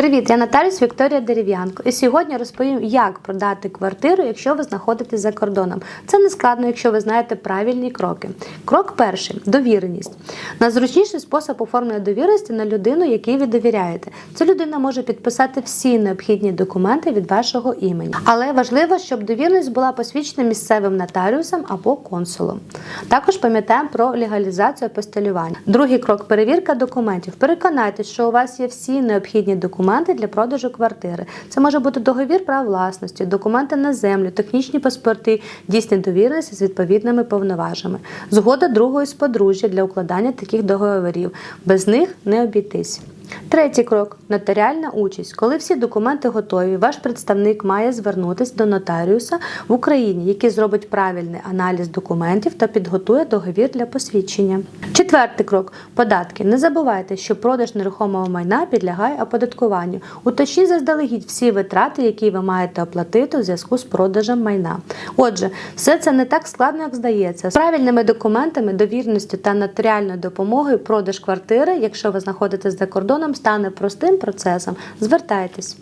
Привіт, я Наталіс Вікторія Дерев'янко. І сьогодні розповім, як продати квартиру, якщо ви знаходитесь за кордоном. Це не складно, якщо ви знаєте правильні кроки. Крок перший довіреність. Найзручніший спосіб оформлення довіреності на людину, якій ви довіряєте. Ця людина може підписати всі необхідні документи від вашого імені. Але важливо, щоб довіреність була посвідчена місцевим нотаріусом або консулом. Також пам'ятаємо про легалізацію апостилювання. Другий крок перевірка документів. Переконайтесь, що у вас є всі необхідні документи для продажу квартири. Це може бути договір прав власності, документи на землю, технічні паспорти, дійсні довіреності з відповідними повноважами. Згода другої з подружжя для укладання таких договорів. Без них не обійтись. Третій крок нотаріальна участь. Коли всі документи готові, ваш представник має звернутися до нотаріуса в Україні, який зробить правильний аналіз документів та підготує договір для посвідчення. Четвертий крок податки. Не забувайте, що продаж нерухомого майна підлягає оподаткуванню. Уточніть заздалегідь всі витрати, які ви маєте оплатити у зв'язку з продажем майна. Отже, все це не так складно, як здається. З правильними документами, довірністю та нотаріальною допомогою продаж квартири, якщо ви знаходитесь за кордоном, стане простим процесом. Звертайтесь.